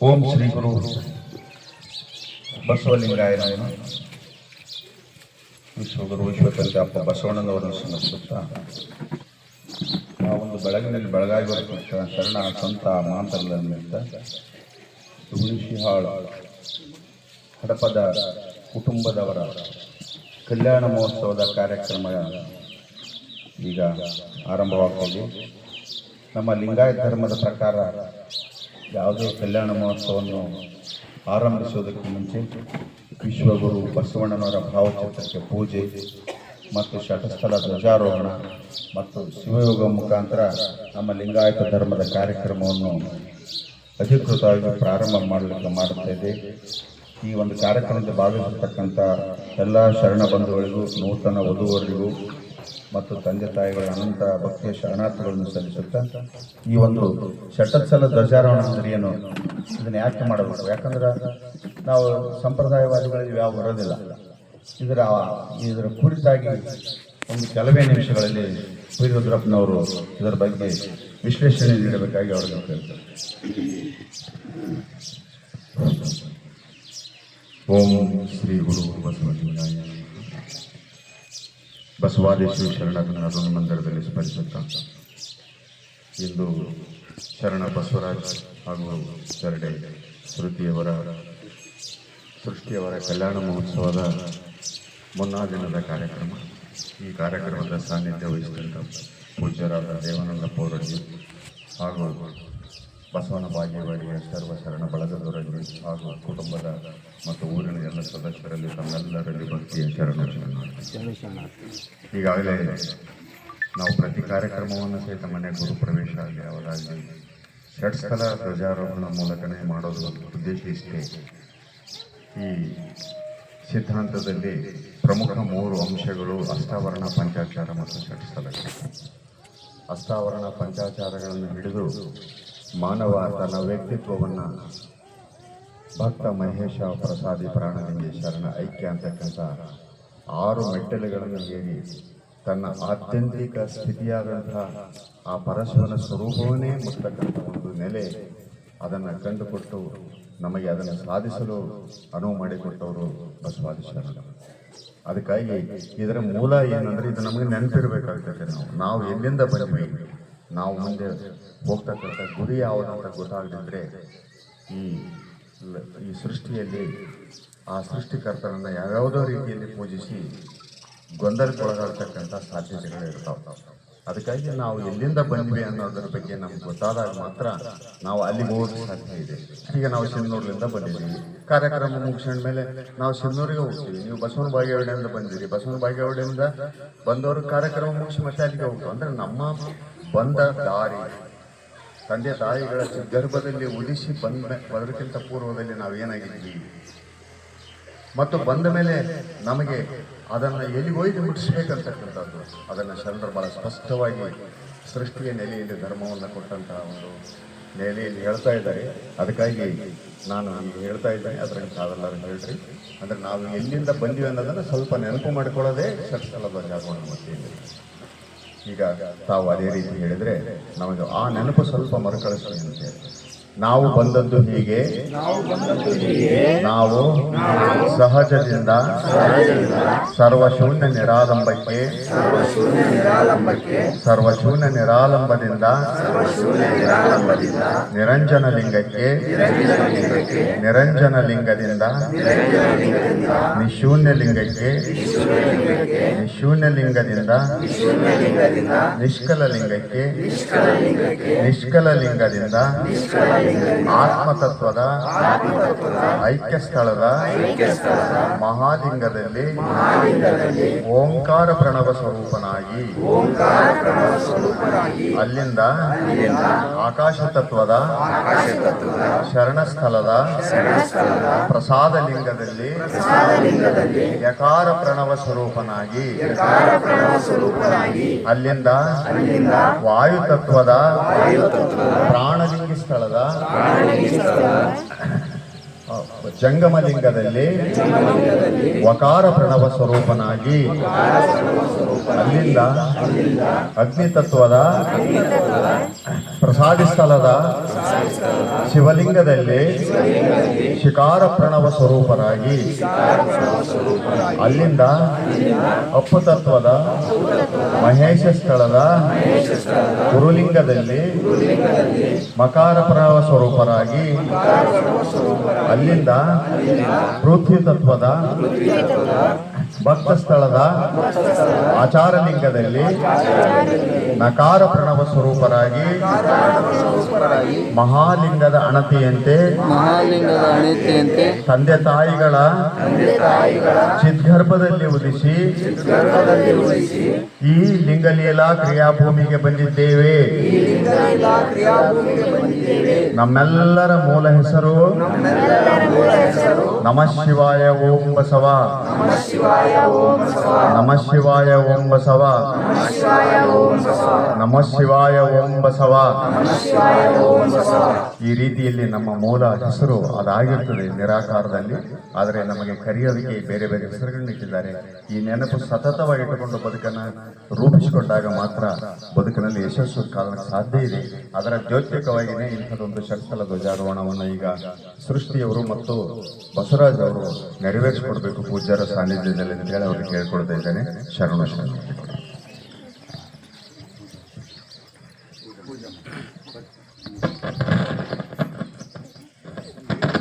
ಓಂ ಶ್ರೀ ಗುರು ಬಸವಲಿಂಗಾಯನ ವಿಶ್ವಗುರು ವಿಶ್ವಕಂಜಾಪ ಬಸವಣ್ಣನವರನ್ನು ಸ್ಮರಿಸುತ್ತಾ, ಆ ಒಂದು ಬೆಳಗಿನಲ್ಲಿ ಬೆಳಗಾಗಿ ಬರತಕ್ಕಂಥ ಶರಣ ಸಂತ ಮಾಂತರದಿಂದ ತುಳಸಿಹಾಳ ಹಡಪದ ಕುಟುಂಬದವರ ಕಲ್ಯಾಣ ಮಹೋತ್ಸವದ ಕಾರ್ಯಕ್ರಮ ಈಗ ಆರಂಭವಾಗ್ತದೆ ನಮ್ಮ ಲಿಂಗಾಯತ ಧರ್ಮದ ಪ್ರಕಾರ ಯಾವುದೇ ಕಲ್ಯಾಣ ಮಹೋತ್ಸವವನ್ನು ಆರಂಭಿಸುವುದಕ್ಕೆ ಮುಂಚೆ ವಿಶ್ವಗುರು ಬಸವಣ್ಣನವರ ಭಾವಚಿತ್ರಕ್ಕೆ ಪೂಜೆ ಮತ್ತು ಶಟಸ್ಥಲ ಧ್ವಜಾರೋಹಣ ಮತ್ತು ಶಿವಯೋಗ ಮುಖಾಂತರ ನಮ್ಮ ಲಿಂಗಾಯತ ಧರ್ಮದ ಕಾರ್ಯಕ್ರಮವನ್ನು ಅಧಿಕೃತವಾಗಿ ಪ್ರಾರಂಭ ಮಾಡಲಿಕ್ಕೆ ಮಾಡುತ್ತೇವೆ ಈ ಒಂದು ಕಾರ್ಯಕ್ರಮದಲ್ಲಿ ಭಾಗವಹಿಸತಕ್ಕಂಥ ಎಲ್ಲ ಶರಣ ಬಂಧುಗಳಿಗೂ, ನೂತನ ವಧುವರಿಗೂ ಮತ್ತು ತಂದೆ ತಾಯಿಗಳ ಅನಂತ ಭಕ್ತಿಯ ಶರಣಾರ್ಥಗಳನ್ನು ಸಲ್ಲಿಸುತ್ತಾ ಈ ಒಂದು ಷಟತ್ಸಲ ಧ್ವಜಾರೋಹಣ ಅಂದ್ರೆ ಏನು ಇದನ್ನು ಯಾಕೆ ಮಾಡಬೇಕು? ಯಾಕಂದ್ರೆ ನಾವು ಸಂಪ್ರದಾಯವಾದಿಗಳಲ್ಲಿ ಯಾವ ಬರೋದಿಲ್ಲ. ಇದರ ಇದರ ಕುರಿತಾಗಿ ಒಂದು ಕೆಲವೇ ನಿಮಿಷಗಳಲ್ಲಿ ವೀರರುದ್ರಪ್ಪನವರು ಇದರ ಬಗ್ಗೆ ವಿಶ್ಲೇಷಣೆ ನೀಡಬೇಕಾಗಿ ಅವರಿಗೆ ಕೇಳ್ತಾರೆ ಓಂ ಶ್ರೀ ಗುರು ಬಸವಲಿಂಗಾಯ ಬಸವಾದೇಶ್ವರ ಶರಣರನ್ನ ಅರುಣ ಮಂದಿರದಲ್ಲಿ ಸ್ಮರಿಸುತ್ತಾ ಇಂದು ಶರಣ ಬಸವರಾಜ್ ಹಾಗೂ ಶರಣೆ ಶ್ರುತಿಯವರ, ಸೃಷ್ಟಿಯವರ ಕಲ್ಯಾಣ ಮಹೋತ್ಸವದ ಮುನ್ನಾ ದಿನದ ಕಾರ್ಯಕ್ರಮ. ಈ ಕಾರ್ಯಕ್ರಮದ ಸಾನ್ನಿಧ್ಯ ವಹಿಸಿದಂಥ ಪೂಜ್ಯರಾದ ದೇವಾನಂದ ಪೌರಜಿ ಹಾಗೂ ಬಸವನ ಬಾಗೇವಾಡಿಯ ಸರ್ವ ಶರಣ ಬಳಗದವರಲ್ಲಿ ಹಾಗೂ ಕುಟುಂಬದ ಮತ್ತು ಊರಿನ ಎಲ್ಲ ಸದಸ್ಯರಲ್ಲಿ ತಮ್ಮೆಲ್ಲರಲ್ಲಿ ಭಕ್ತಿಯ ಶರಣ ಈಗಾಗಲೇ ನಾವು ಪ್ರತಿ ಕಾರ್ಯಕ್ರಮವನ್ನು ಸಹಿತ ಮನೆ ಗುರು ಪ್ರವೇಶ ಆಗಲಿ ಅವರಾಗಲಿ ಷಟ್ಸ್ಥಲ ಧ್ವಜಾರೋಹಣ ಮೂಲಕನೇ ಮಾಡೋದು ಉದ್ದೇಶ ಇಷ್ಟೇ. ಈ ಸಿದ್ಧಾಂತದಲ್ಲಿ ಪ್ರಮುಖ ಮೂರು ಅಂಶಗಳು ಅಷ್ಟಾವರಣ, ಪಂಚಾಚಾರ ಮತ್ತು ಷಟ್ಸ್ಥಲಗಳು ಅಷ್ಟಾವರಣ, ಪಂಚಾಚಾರಗಳನ್ನು ಹಿಡಿದು ಮಾನವ ತನ್ನ ವ್ಯಕ್ತಿತ್ವವನ್ನು ಭಕ್ತ ಮಹೇಶ ಪ್ರಸಾದಿ ಪ್ರಾಣಲಿಂಗಿ ಶರಣ ಐಕ್ಯ ಅಂತಕ್ಕಂಥ ಆರು ಮೆಟ್ಟಲುಗಳನ್ನು ಏರಿ ತನ್ನ ಆತ್ಯಂತಿಕ ಸ್ಥಿತಿಯಾದಂಥ ಆ ಪರಶುವನ ಸ್ವರೂಪವನ್ನೇ ಮುಟ್ಟತಕ್ಕಂಥ ಒಂದು ನೆಲೆ ಅದನ್ನು ಕಂಡುಕೊಟ್ಟು ನಮಗೆ ಅದನ್ನು ಸಾಧಿಸಲು ಅನುವು ಮಾಡಿಕೊಟ್ಟವರು ಬಸವಾದಿ ಶರಣ ಅದಕ್ಕಾಗಿ ಇದರ ಮೂಲ ಏನಂದ್ರೆ ಇದು ನಮಗೆ ನೆನಪಿರಬೇಕಾಗ್ತದೆ ನಾವು. ನಾವು ಎಲ್ಲಿಂದ ಬಂದ್ವಿ? ನಾವು ಮುಂದೆ ಹೋಗ್ತಕ್ಕಂಥ ಗುರಿ ಯಾವುದು ಅಂತ ಗೊತ್ತಾಗದಿದ್ದರೆ ಈ ಈ ಸೃಷ್ಟಿಯಲ್ಲಿ ಆ ಸೃಷ್ಟಿಕರ್ತನನ್ನ ಯಾವ್ಯಾವುದೋ ರೀತಿಯಲ್ಲಿ ಪೂಜಿಸಿ ಗೊಂದಲಕ್ಕೊಳಗಾಗ್ತಕ್ಕಂಥ ಸಾಧ್ಯತೆಗಳು ಇರ್ತಾವೆ. ಅದಕ್ಕಾಗಿ ನಾವು ಎಲ್ಲಿಂದ ಬಂದ್ವಿ ಅನ್ನೋದ್ರ ಬಗ್ಗೆ ನಮ್ಗೆ ಗೊತ್ತಾದಾಗ ಮಾತ್ರ ನಾವು ಅಲ್ಲಿಗೆ ಹೋಗೋದು ಸಾಧ್ಯ ಇದೆ. ಈಗ ನಾವು ಸಿನ್ನೂರ್ಲಿಂದ ಬಂದಿದ್ದೀವಿ. ಕಾರ್ಯಕ್ರಮ ಮುಗಿಸ್ಕೊಂಡ ಮೇಲೆ ನಾವು ಸಿನ್ನೂರಿಗೆ ಹೋಗ್ತೀವಿ. ನೀವು ಬಸವನ ಬಾಗೇವಾಡಿಯಿಂದ ಬಂದಿರಿ. ಬಸವನ ಬಾಗೇವಾಡಿಯಿಂದ ಬಂದವರು ಕಾರ್ಯಕ್ರಮ ಮುಗಿಸಿ ಮತ್ತೆ ಅಲ್ಲಿಗೆ ಹೋಗ್ತೀವಿ ಅಂದ್ರೆ ನಮ್ಮ ಬಂದ ದಾರಿ. ತಂದೆ ತಾಯಿಗಳ ಗರ್ಭದಲ್ಲಿ ಉಳಿಸಿ ಬಂದ ಬರೋದಕ್ಕಿಂತ ಪೂರ್ವದಲ್ಲಿ ನಾವು ಏನಾಗಿದ್ವಿ? ಮತ್ತು ಬಂದ ಮೇಲೆ ನಮಗೆ ಅದನ್ನು ಎಲ್ಲಿ ಒಯ್ದು ಮುಟ್ಟಿಸ್ಬೇಕಂತಕ್ಕಂಥದ್ದು ಅದನ್ನು ಶರಣರು ಬಹಳ ಸ್ಪಷ್ಟವಾಗಿ ಸೃಷ್ಟಿಯ ನೆಲೆಯಲ್ಲಿ ಧರ್ಮವನ್ನು ಕೊಟ್ಟಂತಹ ಒಂದು ನೆಲೆಯಲ್ಲಿ ಹೇಳ್ತಾ ಇದ್ದಾರೆ. ಅದಕ್ಕಾಗಿ ನಾನು ಅಂದು ಹೇಳ್ತಾ ಇದ್ದೇನೆ. ಅದರಲ್ಲಿ ತಾವೆಲ್ಲರೂ ಹೇಳ್ರಿ. ಅಂದರೆ ನಾವು ಎಲ್ಲಿಂದ ಬಂದಿವೆ ಅನ್ನೋದನ್ನು ಸ್ವಲ್ಪ ನೆನಪು ಮಾಡಿಕೊಳ್ಳೋದೇ ಷಟ್ಸ್ಥಲ ಧ್ವಜಾರೋಹಣ ಮಧ್ಯೆಯಲ್ಲಿ ಈಗ ತಾವು ಅದೇ ರೀತಿ ಹೇಳಿದರೆ ನಮಗೆ ಆ ನೆನಪು ಸ್ವಲ್ಪ ಮರುಕಳಿಸಿ ಅಂತ ಹೇಳಿ ನಾವು ಬಂದದ್ದು ಹೀಗೆ. ನಾವು ಸಹಜದಿಂದ ಸರ್ವಶೂನ್ಯ ನಿರಾಲಂಬಕ್ಕೆ ಸರ್ವಶೂನ್ಯ ನಿರಾಲಂಬದಿಂದ ನಿರಂಜನ ಲಿಂಗಕ್ಕೆ ನಿರಂಜನ ಲಿಂಗದಿಂದ ನಿಶೂನ್ಯ ಲಿಂಗಕ್ಕೆ ನಿಶೂನ್ಯ ಲಿಂಗದಿಂದ ನಿಷ್ಕಲ ಲಿಂಗಕ್ಕೆ ನಿಷ್ಕಲ ಲಿಂಗದಿಂದ ಆತ್ಮತತ್ವದ ಐಕ್ಯ ಸ್ಥಳದ ಮಹಾಲಿಂಗದಲ್ಲಿ ಓಂಕಾರ ಪ್ರಣವ ಸ್ವರೂಪನಾಗಿ ಅಲ್ಲಿಂದ ಆಕಾಶ ತತ್ವದ ಶರಣಸ್ಥಳದ ಪ್ರಸಾದ ಲಿಂಗದಲ್ಲಿ ಯಕಾರ ಪ್ರಣವ ಸ್ವರೂಪನಾಗಿ ಅಲ್ಲಿಂದ ವಾಯು ತತ್ವದ ಪ್ರಾಣಲಿಂಗಿ ಸ್ಥಳದ ಜಂಗಮಲಿಂಗದಲ್ಲಿ ವಕಾರ ಪ್ರಣವ ಸ್ವರೂಪನಾಗಿ ಅಲ್ಲಿಂದ ಅಗ್ನಿತತ್ವದ ಪ್ರಸಾದಿ ಪ್ರಸಾದ ಸ್ಥಳದ ಶಿವಲಿಂಗದಲ್ಲಿ ಶಿಕಾರ ಪ್ರಣವ ಸ್ವರೂಪರಾಗಿ ಅಲ್ಲಿಂದ ಅಪ್ಪುತತ್ವದ ಮಹೇಶ ಸ್ಥಳದ ಗುರುಲಿಂಗದಲ್ಲಿ ಮಕಾರ ಪ್ರಭಾವ ಸ್ವರೂಪರಾಗಿ ಅಲ್ಲಿಂದ ಪೃಥ್ವಿ ತತ್ವದ ಭಕ್ತ ಸ್ಥಳದ ಆಚಾರಲಿಂಗದಲ್ಲಿ ನಕಾರ ಪ್ರಣವ ಸ್ವರೂಪರಾಗಿ ಮಹಾಲಿಂಗದ ಅಣತಿಯಂತೆ ಮಹಾಲಿಂಗದ ಅಣಿತೆಯಂತೆ ತಂದೆ ತಾಯಿಗಳ ಚಿದ್ಗರ್ಭದಲ್ಲಿ ಉದಿಸಿ ಈ ಲಿಂಗಲೀಲಾ ಕ್ರಿಯಾಭೂಮಿಗೆ ಬಂದಿದ್ದೇವೆ. ನಮ್ಮೆಲ್ಲರ ಮೂಲ ಹೆಸರು ನಮಃ ಶಿವಾಯ ಓಂ ಬಸವ. ನಮಃ ಶಿವಾಯ, ಓಂ ಬಸವ. ನಮ ಶಿವಾಯ, ಓಂ ಬಸವ. ಈ ರೀತಿಯಲ್ಲಿ ನಮ್ಮ ಮೂಲ ಹೆಸರು ಅದಾಗಿರ್ತದೆ ನಿರಾಕಾರದಲ್ಲಿ. ಆದರೆ ನಮಗೆ ಕರೆಯೋದಕ್ಕೆ ಬೇರೆ ಬೇರೆ ಹೆಸರುಗಳನ್ನ ಇಟ್ಟಿದ್ದಾರೆ. ಈ ನೆನಪು ಸತತವಾಗಿ ಇಟ್ಟುಕೊಂಡು ಬದುಕನ್ನು ರೂಪಿಸಿಕೊಂಡಾಗ ಮಾತ್ರ ಬದುಕಿನಲ್ಲಿ ಯಶಸ್ಸು ಕಾಲಕ್ಕೆ ಸಾಧ್ಯ ಇದೆ. ಅದರ ದ್ಯೋತಕವಾಗಿಯೇ ಇಂಥದೊಂದು ಶಕ್ತಲ ಧ್ವಜಾರೋಹಣವನ್ನು ಈಗ ಸೃಷ್ಟಿಯವರು ಮತ್ತು ಬಸವರಾಜ್ ಅವರು ನೆರವೇರಿಸಿಕೊಡ್ಬೇಕು ಪೂಜ್ಯರ ಸಾನ್ನಿಧ್ಯದಲ್ಲಿ ಅಂತ ಹೇಳಿ ಅವ್ರಿಗೆ ಕೇಳ್ಕೊಳ್ತಾ ಇದ್ದೇನೆ ಶರಣ ಶರಣ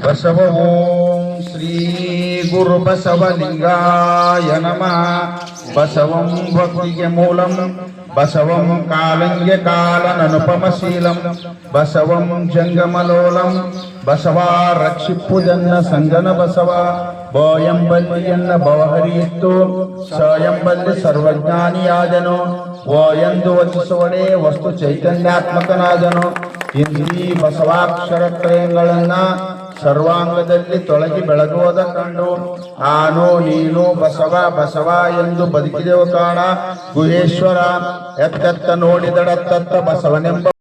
ಬಸವ ಓಂ ಶ್ರೀ ಗುರು ಬಸವಲಿಂಗಾಯ ನಮಃ ಬಸವಂ ಭಕ್ತಿಗೆ ಮೂಲಂ ಬಸವಂ ಕಾಲಂಗೆ ಕಾಲನನುಪಮಶೀಲಂ ಬಸವಂ ಜಂಗಮಲೋಲಂ ಬಸವ, ರಕ್ಷಿಪ್ಪು ಜನ್ನ ಸಂಗನ ಬಸವ, ಬ ಎಂಬಲ್ಲಿಯನ್ನ ಬವಹರಿಯಿತ್ತು ಸ ಎಂಬಲ್ಲಿ ಸರ್ವಜ್ಞಾನಿಯಾದನು. ವ ಎಂದು ವಚಿಸುವಡೆ ವಸ್ತು ಚೈತನ್ಯಾತ್ಮಕನಾದನು. ಇಂದ್ರೀ ಬಸವಾಕ್ಷರತ್ರಯಗಳನ್ನ ಸರ್ವಾಂಗದಲ್ಲಿ ತೊಳಗಿ ಬೆಳಗುವುದ ಕಂಡು ನಾನು ನೀನು ಬಸವ ಬಸವ ಎಂದು ಬದುಕಿದೆವು ಕಾಣ. ಗುಹೇಶ್ವರ, ಎತ್ತೆತ್ತ ನೋಡಿದಡತ್ತತ್ತ ಬಸವನೆಂಬ